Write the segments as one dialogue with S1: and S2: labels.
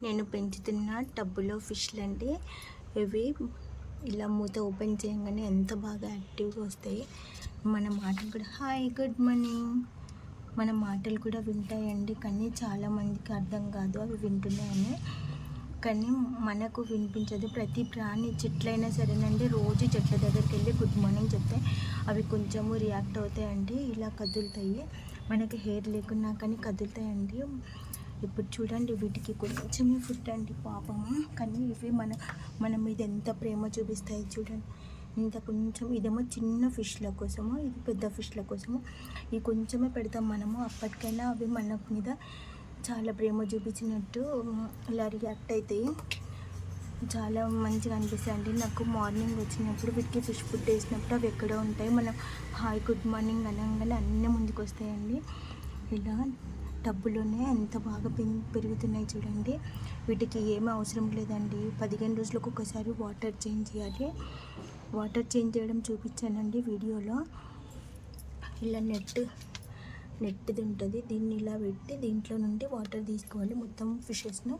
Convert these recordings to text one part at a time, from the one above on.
S1: నేను పెంచుతున్న టబ్బులో ఫిష్లు అండి ఇవి ఇలా మూత ఓపెన్ చేయగానే ఎంత బాగా యాక్టివ్గా వస్తాయి. మన మాటలు కూడా హాయ్ గుడ్ మార్నింగ్. మన మాటలు కూడా వింటాయండి కానీ చాలామందికి అర్థం కాదు అవి వింటున్నాయని. కానీ మనకు వినిపించదు. ప్రతి ప్రాణి చెట్లైనా సరేనండి రోజు చెట్ల దగ్గరికి వెళ్ళి గుడ్ మార్నింగ్ చెప్తే అవి కొంచెము రియాక్ట్ అవుతాయండి ఇలా కదులుతాయి. మనకి హెయిర్ లేకున్నా కానీ కదులుతాయండి. ఇప్పుడు చూడండి వీటికి కొంచెమే ఫుడ్ అండి పాపము కానీ ఇవి మన మన మీద ఎంత ప్రేమ చూపిస్తాయి చూడండి. ఇంత కొంచెం ఇదేమో చిన్న ఫిష్ల కోసము ఇది పెద్ద ఫిష్ల కోసము ఇవి కొంచెమే పెడతాం మనము. అప్పటికైనా అవి మన మీద చాలా ప్రేమ చూపించినట్టు ఇలా రియాక్ట్ అవుతాయి చాలా మంచిగా అనిపిస్తాయి అండి. నాకు మార్నింగ్ వచ్చినప్పుడు వీటికి ఫిష్ ఫుడ్ వేసినప్పుడు అవి ఎక్కడ ఉంటాయి. మనం హాయ్ గుడ్ మార్నింగ్ అనగానే అన్నీ ముందుకు వస్తాయండి ఇలా టబ్బులోనే ఎంత బాగా పెం- పెరుగుతున్నాయి చూడండి. వీటికి ఏమీ అవసరం లేదండి. పదిహేను రోజులకు ఒకసారి వాటర్ చేంజ్ చేయాలి. వాటర్ చేంజ్ చేయడం చూపించానండి వీడియోలో. ఇలా నెట్ నెట్ది ఉంటుంది. దీన్ని ఇలా పెట్టి దీంట్లో నుండి వాటర్ తీసుకోవాలి. మొత్తం ఫిషెస్ను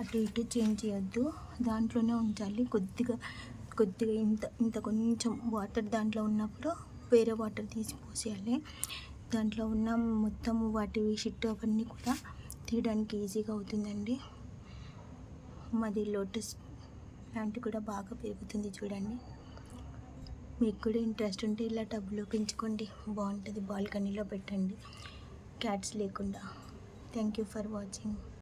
S1: అటు ఇటు చేంజ్ చేయొద్దు. దాంట్లోనే ఉంచాలి. కొద్దిగా కొద్దిగా ఇంత ఇంత కొంచెం వాటర్ దాంట్లో ఉన్నప్పుడు వేరే వాటర్ తీసి పోసేయాలి. దాంట్లో ఉన్న మొత్తం వాటి షిట్ అవన్నీ కూడా తీయడానికి ఈజీగా అవుతుందండి. మాది లోటస్ ప్లాంట్ కూడా బాగా పెరుగుతుంది చూడండి. మీకు కూడా ఇంట్రెస్ట్ ఉంటే ఇలా టబ్లో పెంచుకోండి. బాగుంటుంది బాల్కనీలో పెట్టండి. క్యాట్స్ లేకుండా. Thank you for watching.